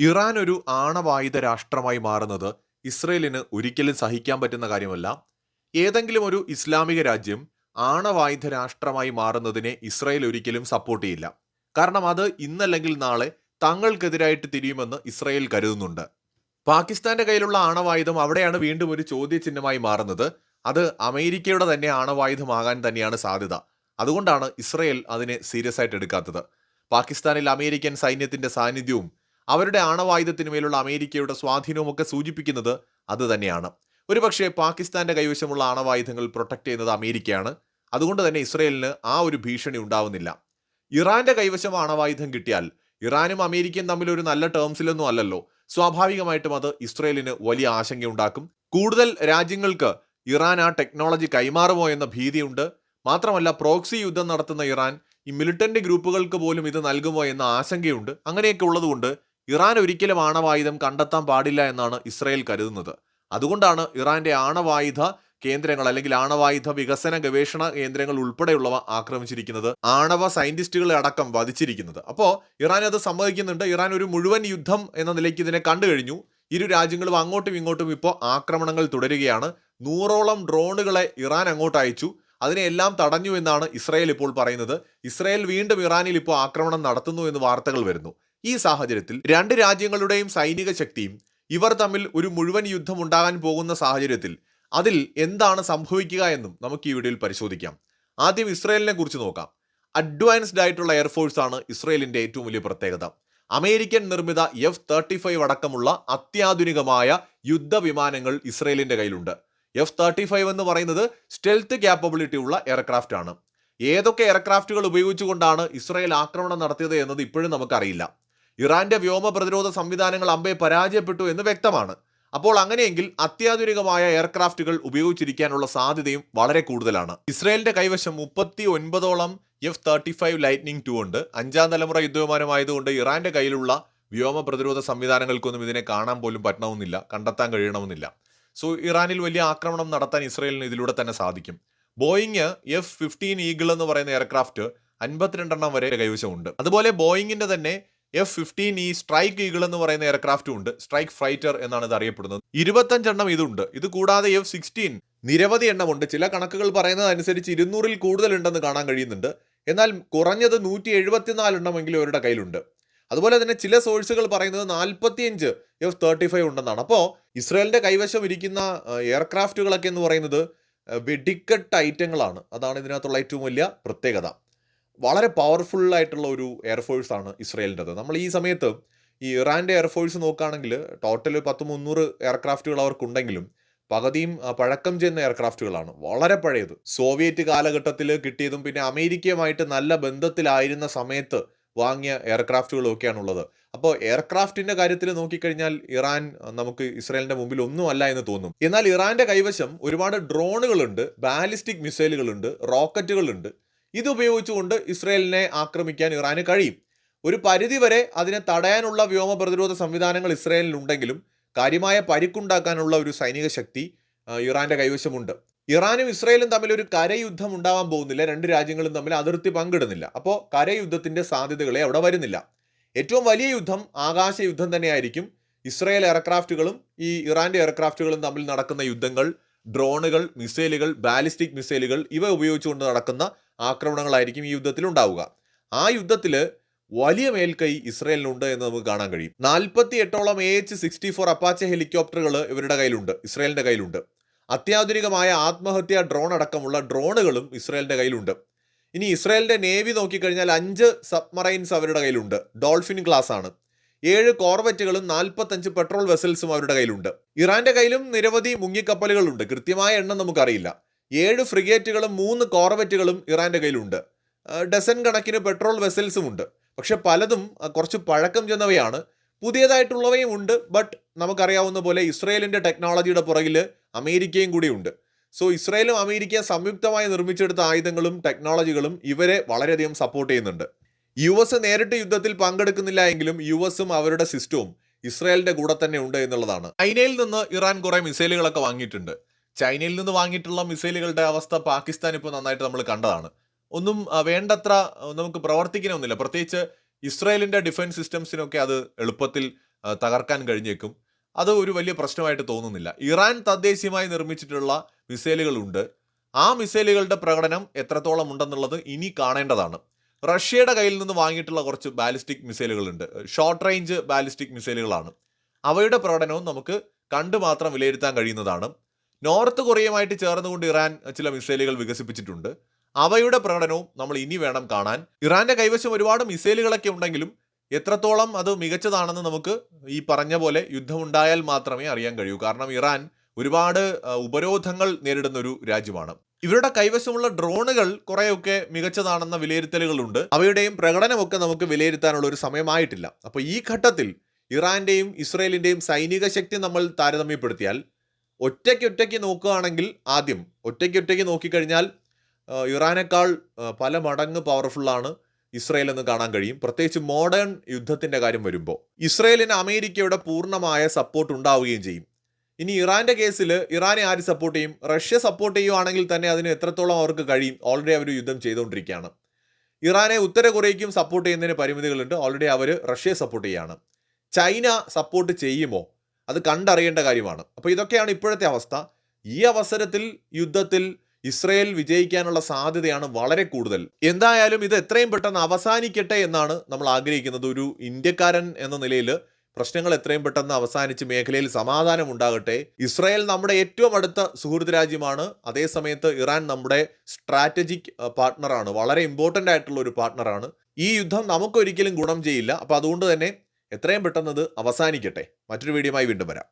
Iran ഒരു ആണവായുധ രാഷ്ട്രമായി മാറുന്നത് ഇസ്രയേലിന് ഒരിക്കലും സഹിക്കാൻ പറ്റുന്ന കാര്യമല്ല. ഏതെങ്കിലും ഒരു ഇസ്ലാമിക രാജ്യം ആണവായുധ രാഷ്ട്രമായി മാറുന്നതിനെ ഇസ്രയേൽ ഒരിക്കലും സപ്പോർട്ട് ചെയ്യില്ല. കാരണം അത് ഇന്നല്ലെങ്കിൽ നാളെ തങ്ങൾക്കെതിരായിട്ട് തിരിയുമെന്ന് ഇസ്രയേൽ കരുതുന്നുണ്ട്. പാകിസ്ഥാന്റെ കയ്യിലുള്ള ആണവായുധം അവിടെയാണ് വീണ്ടും ഒരു ചോദ്യചിഹ്നമായി മാറുന്നത്. അത് അമേരിക്കയുടെ തന്നെ ആണവായുധമാകാൻ തന്നെയാണ് സാധ്യത. അതുകൊണ്ടാണ് ഇസ്രയേൽ അതിനെ സീരിയസ് ആയിട്ട് എടുക്കാത്തത്. പാകിസ്ഥാനിൽ അമേരിക്കൻ സൈന്യത്തിന്റെ സാന്നിധ്യവും അവരുടെ ആണവായുധത്തിന് മേലുള്ള അമേരിക്കയുടെ സ്വാധീനവും ഒക്കെ സൂചിപ്പിക്കുന്നത് അത് തന്നെയാണ്. ഒരുപക്ഷെ പാകിസ്ഥാന്റെ കൈവശമുള്ള ആണവായുധങ്ങൾ പ്രൊട്ടക്ട് ചെയ്യുന്നത് അമേരിക്കയാണ്. അതുകൊണ്ട് തന്നെ ഇസ്രയേലിന് ആ ഒരു ഭീഷണി ഉണ്ടാവുന്നില്ല. ഇറാന്റെ കൈവശം ആണവായുധം കിട്ടിയാൽ ഇറാനും അമേരിക്കയും തമ്മിൽ ഒരു നല്ല ടേംസിലൊന്നും അല്ലല്ലോ. സ്വാഭാവികമായിട്ടും അത് ഇസ്രയേലിന് വലിയ ആശങ്കയുണ്ടാക്കും കൂടുതൽ രാജ്യങ്ങൾക്ക് ഇറാൻ ആ ടെക്നോളജി കൈമാറുമോ എന്ന ഭീതിയുണ്ട്. മാത്രമല്ല പ്രോക്സി യുദ്ധം നടത്തുന്ന ഇറാൻ ഈ മിലിറ്റന്റ് ഗ്രൂപ്പുകൾക്ക് പോലും ഇത് നൽകുമോ എന്ന ആശങ്കയുണ്ട്. അങ്ങനെയൊക്കെ ഉള്ളതുകൊണ്ട് ഇറാൻ ഒരിക്കലും ആണവായുധം കണ്ടെത്താൻ പാടില്ല എന്നാണ് ഇസ്രയേൽ കരുതുന്നത്. അതുകൊണ്ടാണ് ഇറാന്റെ ആണവായുധ കേന്ദ്രങ്ങൾ അല്ലെങ്കിൽ ആണവായുധ വികസന ഗവേഷണ കേന്ദ്രങ്ങൾ ഉൾപ്പെടെയുള്ളവ ആക്രമിച്ചിരിക്കുന്നത് ആണവ സയന്റിസ്റ്റുകളെ അടക്കം വധിച്ചിരിക്കുന്നത്. അപ്പോൾ ഇറാൻ അത് സമ്മതിക്കുന്നുണ്ട്. ഇറാൻ ഒരു മുഴുവൻ യുദ്ധം എന്ന നിലയ്ക്ക് ഇതിനെ കണ്ടു കഴിഞ്ഞു. ഇരു രാജ്യങ്ങളും അങ്ങോട്ടും ഇങ്ങോട്ടും ഇപ്പോൾ ആക്രമണങ്ങൾ തുടരുകയാണ്. നൂറോളം ഡ്രോണുകളെ ഇറാൻ അങ്ങോട്ട് അയച്ചു. അതിനെല്ലാം തടഞ്ഞു എന്നാണ് ഇസ്രായേൽ ഇപ്പോൾ പറയുന്നത്. ഇസ്രായേൽ വീണ്ടും ഇറാനിൽ ഇപ്പോൾ ആക്രമണം നടത്തുന്നു എന്ന് വാർത്തകൾ വരുന്നു. ഈ സാഹചര്യത്തിൽ രണ്ട് രാജ്യങ്ങളുടെയും സൈനിക ശക്തിയും ഇവർ തമ്മിൽ ഒരു മുഴുവൻ യുദ്ധം ഉണ്ടാകാൻ പോകുന്ന സാഹചര്യത്തിൽ അതിൽ എന്താണ് സംഭവിക്കുക എന്നും നമുക്ക് ഈ വീഡിയോയിൽ പരിശോധിക്കാം. ആദ്യം ഇസ്രയേലിനെ കുറിച്ച് നോക്കാം. അഡ്വാൻസ്ഡ് ആയിട്ടുള്ള എയർഫോഴ്സ് ആണ് ഇസ്രയേലിന്റെ ഏറ്റവും വലിയ പ്രത്യേകത. അമേരിക്കൻ നിർമ്മിത എഫ് തേർട്ടി ഫൈവ് അടക്കമുള്ള അത്യാധുനികമായ യുദ്ധവിമാനങ്ങൾ ഇസ്രയേലിന്റെ കയ്യിലുണ്ട്. എഫ് തേർട്ടി ഫൈവ് എന്ന് പറയുന്നത് സ്റ്റെൽത്ത് ക്യാപ്പബിലിറ്റി ഉള്ള എയർക്രാഫ്റ്റ് ആണ്. ഏതൊക്കെ എയർക്രാഫ്റ്റുകൾ ഉപയോഗിച്ചുകൊണ്ടാണ് ഇസ്രായേൽ ആക്രമണം നടത്തിയത് എന്നത് ഇപ്പോഴും നമുക്കറിയില്ല. ഇറാന്റെ വ്യോമ പ്രതിരോധ സംവിധാനങ്ങൾ അമ്പെ പരാജയപ്പെട്ടു എന്ന് വ്യക്തമാണ്. അപ്പോൾ അങ്ങനെയെങ്കിൽ അത്യാധുനികമായ എയർക്രാഫ്റ്റുകൾ ഉപയോഗിച്ചിരിക്കാനുള്ള സാധ്യതയും വളരെ കൂടുതലാണ്. ഇസ്രായേലിന്റെ കൈവശം മുപ്പത്തി ഒൻപതോളം F thirty five Lightning two ഉണ്ട്. അഞ്ചാം തലമുറ യുദ്ധവിമാനമായതുകൊണ്ട് ഇറാന്റെ കയ്യിലുള്ള വ്യോമ പ്രതിരോധ സംവിധാനങ്ങൾക്കൊന്നും ഇതിനെ കാണാൻ പോലും പറ്റണമെന്നില്ല കണ്ടെത്താൻ കഴിയണമെന്നില്ല. സോ ഇറാനിൽ വലിയ ആക്രമണം നടത്താൻ ഇസ്രയേലിന് ഇതിലൂടെ തന്നെ സാധിക്കും. ബോയിങ് എഫ് ഫിഫ്റ്റീൻ ഈഗിൾ എന്ന് പറയുന്ന എയർക്രാഫ്റ്റ് അൻപത്തിരണ്ടെണ്ണം വരെ കൈവശമുണ്ട്. അതുപോലെ ബോയിങ്ങിന്റെ തന്നെ F fifteen E Strike Eagle എന്ന് പറയുന്ന എയർക്രാഫ്റ്റും ഉണ്ട്. സ്ട്രൈക്ക് ഫൈറ്റർ എന്നാണ് ഇത് അറിയപ്പെടുന്നത്. ഇരുപത്തഞ്ചെണ്ണം ഇതുണ്ട്. ഇത് കൂടാതെ എഫ് സിക്സ്റ്റീൻ നിരവധി എണ്ണമുണ്ട് ചില കണക്കുകൾ പറയുന്നത് അനുസരിച്ച് ഇരുന്നൂറിൽ കൂടുതൽ ഉണ്ടെന്ന് കാണാൻ കഴിയുന്നുണ്ട്. എന്നാൽ കുറഞ്ഞത് നൂറ്റി എഴുപത്തിനാല് എണ്ണമെങ്കിലും അവരുടെ കയ്യിലുണ്ട്. അതുപോലെ തന്നെ ചില സോഴ്സുകൾ പറയുന്നത് നാൽപ്പത്തിയഞ്ച് എഫ് തേർട്ടി ഫൈവ് ഉണ്ടെന്നാണ്. അപ്പോൾ ഇസ്രായേലിന്റെ കൈവശം ഇരിക്കുന്ന എയർക്രാഫ്റ്റുകളൊക്കെ എന്ന് പറയുന്നത് വെടിക്കെട്ട് ഐറ്റങ്ങളാണ് അതാണ് ഇതിനകത്തുള്ള ഏറ്റവും വലിയ പ്രത്യേകത. വളരെ പവർഫുൾ ആയിട്ടുള്ള ഒരു എയർഫോഴ്സ് ആണ് ഇസ്രയേലിന്റെത്. നമ്മൾ ഈ സമയത്ത് ഈ ഇറാന്റെ എയർഫോഴ്സ് നോക്കുകയാണെങ്കിൽ ടോട്ടൽ പത്ത് മുന്നൂറ് എയർക്രാഫ്റ്റുകൾ അവർക്കുണ്ടെങ്കിലും പകുതിയും പഴക്കം ചെയ്യുന്ന എയർക്രാഫ്റ്റുകളാണ് വളരെ പഴയത്. സോവിയറ്റ് കാലഘട്ടത്തിൽ കിട്ടിയതും പിന്നെ അമേരിക്കയുമായിട്ട് നല്ല ബന്ധത്തിലായിരുന്ന സമയത്ത് വാങ്ങിയ എയർക്രാഫ്റ്റുകളും ഒക്കെയാണുള്ളത്. അപ്പോൾ എയർക്രാഫ്റ്റിന്റെ കാര്യത്തിൽ നോക്കിക്കഴിഞ്ഞാൽ ഇറാൻ നമുക്ക് ഇസ്രായേലിന്റെ മുമ്പിൽ ഒന്നുമല്ല എന്ന് തോന്നും. എന്നാൽ ഇറാന്റെ കൈവശം ഒരുപാട് ഡ്രോണുകളുണ്ട് ബാലിസ്റ്റിക് മിസൈലുകളുണ്ട് റോക്കറ്റുകളുണ്ട് ഇത് ഉപയോഗിച്ചുകൊണ്ട് ഇസ്രയേലിനെ ആക്രമിക്കാൻ ഇറാന് കഴിയും. ഒരു പരിധിവരെ അതിനെ തടയാനുള്ള വ്യോമ പ്രതിരോധ സംവിധാനങ്ങൾ ഇസ്രയേലിനുണ്ടെങ്കിലും കാര്യമായ പരിക്കുണ്ടാക്കാനുള്ള ഒരു സൈനിക ശക്തി ഇറാന്റെ കൈവശമുണ്ട്. ഇറാനും ഇസ്രയേലും തമ്മിൽ ഒരു കരയുദ്ധം ഉണ്ടാവാൻ പോകുന്നില്ല. രണ്ട് രാജ്യങ്ങളും തമ്മിൽ അതിർത്തി പങ്കിടുന്നില്ല. അപ്പോൾ കരയുദ്ധത്തിന്റെ സാധ്യതകളെ അവിടെ വരുന്നില്ല. ഏറ്റവും വലിയ യുദ്ധം ആകാശ യുദ്ധം തന്നെയായിരിക്കും. ഇസ്രയേൽ എയർക്രാഫ്റ്റുകളും ഈ ഇറാന്റെ എയർക്രാഫ്റ്റുകളും തമ്മിൽ നടക്കുന്ന യുദ്ധങ്ങൾ ഡ്രോണുകൾ മിസൈലുകൾ ബാലിസ്റ്റിക് മിസൈലുകൾ ഇവ ഉപയോഗിച്ചുകൊണ്ട് നടക്കുന്ന ആക്രമണങ്ങളായിരിക്കും ഈ യുദ്ധത്തിൽ ഉണ്ടാവുക. ആ യുദ്ധത്തിൽ വലിയ മേൽക്കൈ ഇസ്രയേലിനുണ്ട് എന്ന് നമുക്ക് കാണാൻ കഴിയും. നാൽപ്പത്തി എട്ടോളം A H sixty four Apache ഹെലികോപ്റ്ററുകൾ ഇവരുടെ കയ്യിലുണ്ട് ഇസ്രയേലിന്റെ കയ്യിലുണ്ട്. അത്യാധുനികമായ ആത്മഹത്യാ ഡ്രോൺ അടക്കമുള്ള ഡ്രോണുകളും ഇസ്രയേലിന്റെ കയ്യിലുണ്ട്. ഇനി ഇസ്രയേലിന്റെ നേവി നോക്കിക്കഴിഞ്ഞാൽ അഞ്ച് സബ്മറൈൻസ് അവരുടെ കയ്യിലുണ്ട്. ഡോൾഫിൻ ക്ലാസ് ആണ് ഏഴ് കോർവെറ്റുകളും നാൽപ്പത്തഞ്ച് പെട്രോൾ വെസൽസും അവരുടെ കയ്യിലുണ്ട്. ഇറാന്റെ കയ്യിലും നിരവധി മുങ്ങിക്കപ്പലുകളുണ്ട്. കൃത്യമായ എണ്ണം നമുക്കറിയില്ല. ഏഴ് ഫ്രിഗേറ്റുകളും മൂന്ന് കോർവെറ്റുകളും ഇറാന്റെ കയ്യിലുണ്ട്. ഡസൻ കണക്കിന് പെട്രോൾ വെസൽസും ഉണ്ട്. പക്ഷെ പലതും കുറച്ച് പഴക്കം ചെന്നവയാണ്. പുതിയതായിട്ടുള്ളവയും ഉണ്ട് ബട്ട് നമുക്കറിയാവുന്ന പോലെ ഇസ്രയേലിന്റെ ടെക്നോളജിയുടെ പുറകിൽ അമേരിക്കയും കൂടി ഉണ്ട് സോ ഇസ്രയേലും അമേരിക്കയും സംയുക്തമായി നിർമ്മിച്ചെടുത്ത ആയുധങ്ങളും ടെക്നോളജികളും ഇവരെ വളരെയധികം സപ്പോർട്ട് ചെയ്യുന്നുണ്ട്. യു എസ് നേരിട്ട് യുദ്ധത്തിൽ പങ്കെടുക്കുന്നില്ല എങ്കിലും യു എസും അവരുടെ സിസ്റ്റവും ഇസ്രായേലിന്റെ കൂടെ തന്നെ ഉണ്ട് എന്നുള്ളതാണ്. ചൈനയിൽ നിന്ന് ഇറാൻ കുറെ മിസൈലുകളൊക്കെ വാങ്ങിയിട്ടുണ്ട്. ചൈനയിൽ നിന്ന് വാങ്ങിയിട്ടുള്ള മിസൈലുകളുടെ അവസ്ഥ പാകിസ്ഥാൻ ഇപ്പോൾ നന്നായിട്ട് നമ്മൾ കണ്ടതാണ്. ഒന്നും വേണ്ടത്ര നമുക്ക് പ്രവർത്തിക്കണമെന്നില്ല. പ്രത്യേകിച്ച് ഇസ്രായേലിന്റെ ഡിഫൻസ് സിസ്റ്റംസിനൊക്കെ അത് എളുപ്പത്തിൽ തകർക്കാൻ കഴിഞ്ഞേക്കും. അത് ഒരു വലിയ പ്രശ്നമായിട്ട് തോന്നുന്നില്ല. ഇറാൻ തദ്ദേശീയമായി നിർമ്മിച്ചിട്ടുള്ള മിസൈലുകളുണ്ട്. ആ മിസൈലുകളുടെ പ്രകടനം എത്രത്തോളം ഉണ്ടെന്നുള്ളത് ഇനി കാണേണ്ടതാണ്. റഷ്യയുടെ കയ്യിൽ നിന്ന് വാങ്ങിയിട്ടുള്ള കുറച്ച് ബാലിസ്റ്റിക് മിസൈലുകളുണ്ട്. ഷോർട്ട് റേഞ്ച് ബാലിസ്റ്റിക് മിസൈലുകളാണ്. അവയുടെ പ്രകടനവും നമുക്ക് കണ്ടു മാത്രം വിലയിരുത്താൻ കഴിയുന്നതാണ്. നോർത്ത് കൊറിയയുമായിട്ട് ചേർന്നുകൊണ്ട് ഇറാൻ ചില മിസൈലുകൾ വികസിപ്പിച്ചിട്ടുണ്ട്. അവയുടെ പ്രകടനവും നമ്മൾ ഇനി വേണം കാണാൻ. ഇറാന്റെ കൈവശം ഒരുപാട് മിസൈലുകളൊക്കെ ഉണ്ടെങ്കിലും എത്രത്തോളം അത് മികച്ചതാണെന്ന് നമുക്ക് ഈ പറഞ്ഞ പോലെ യുദ്ധമുണ്ടായാൽ മാത്രമേ അറിയാൻ കഴിയൂ. കാരണം ഇറാൻ ഒരുപാട് ഉപരോധങ്ങൾ നേരിടുന്ന ഒരു രാജ്യമാണ്. ഇവരുടെ കൈവശമുള്ള ഡ്രോണുകൾ കുറേയൊക്കെ മികച്ചതാണെന്ന വിലയിരുത്തലുകളുണ്ട്. അവയുടെയും പ്രകടനമൊക്കെ നമുക്ക് വിലയിരുത്താനുള്ള ഒരു സമയമായിട്ടില്ല. അപ്പോൾ ഈ ഘട്ടത്തിൽ ഇറാന്റെയും ഇസ്രയേലിന്റെയും സൈനിക ശക്തി നമ്മൾ താരതമ്യപ്പെടുത്തിയാൽ ഒറ്റയ്ക്ക് ഒറ്റയ്ക്ക് നോക്കുകയാണെങ്കിൽ ആദ്യം ഒറ്റയ്ക്ക് ഒറ്റയ്ക്ക് നോക്കിക്കഴിഞ്ഞാൽ ഇറാനേക്കാൾ പല മടങ്ങ് പവർഫുള്ളാണ് ഇസ്രയേൽ എന്ന് കാണാൻ കഴിയും. പ്രത്യേകിച്ച് മോഡേൺ യുദ്ധത്തിന്റെ കാര്യം വരുമ്പോൾ. ഇസ്രയേലിന് അമേരിക്കയുടെ പൂർണമായ സപ്പോർട്ട് ഉണ്ടാവുകയും ചെയ്യും. ഇനി ഇറാന്റെ കേസിൽ ഇറാനെ ആര് സപ്പോർട്ട് ചെയ്യും? റഷ്യ സപ്പോർട്ട് ചെയ്യുവാണെങ്കിൽ തന്നെ അതിന് എത്രത്തോളം അവർക്ക് കഴിയും? ഓൾറെഡി അവർ യുദ്ധം ചെയ്തുകൊണ്ടിരിക്കുകയാണ്. ഇറാനെ ഉത്തര കൊറിയയ്ക്കും സപ്പോർട്ട് ചെയ്യുന്നതിന് പരിമിതികളുണ്ട്. ഓൾറെഡി അവർ റഷ്യയെ സപ്പോർട്ട് ചെയ്യുകയാണ്. ചൈന സപ്പോർട്ട് ചെയ്യുമോ? അത് കണ്ടറിയേണ്ട കാര്യമാണ്. അപ്പോൾ ഇതൊക്കെയാണ് ഇപ്പോഴത്തെ അവസ്ഥ. ഈ അവസരത്തിൽ യുദ്ധത്തിൽ ഇസ്രയേൽ വിജയിക്കാനുള്ള സാധ്യതയാണ് വളരെ കൂടുതൽ. എന്തായാലും ഇത് എത്രയും പെട്ടെന്ന് അവസാനിക്കട്ടെ എന്നാണ് നമ്മൾ ആഗ്രഹിക്കുന്നത്. ഒരു ഇന്ത്യക്കാരൻ എന്ന നിലയിൽ പ്രശ്നങ്ങൾ എത്രയും പെട്ടെന്ന് അവസാനിച്ച് മേഖലയിൽ സമാധാനം ഉണ്ടാകട്ടെ. ഇസ്രായേൽ നമ്മുടെ ഏറ്റവും അടുത്ത സുഹൃത്ത് രാജ്യമാണ്. അതേസമയത്ത് ഇറാൻ നമ്മുടെ സ്ട്രാറ്റജിക് പാർട്ട്ണറാണ് വളരെ ഇമ്പോർട്ടന്റ് ആയിട്ടുള്ള ഒരു പാർട്ട്ണറാണ് ഈ യുദ്ധം നമുക്കൊരിക്കലും ഗുണം ചെയ്യില്ല. അപ്പോൾ അതുകൊണ്ട് തന്നെ എത്രയും പെട്ടെന്ന് അത് അവസാനിക്കട്ടെ. മറ്റൊരു വീഡിയോയുമായി വീണ്ടും വരാം.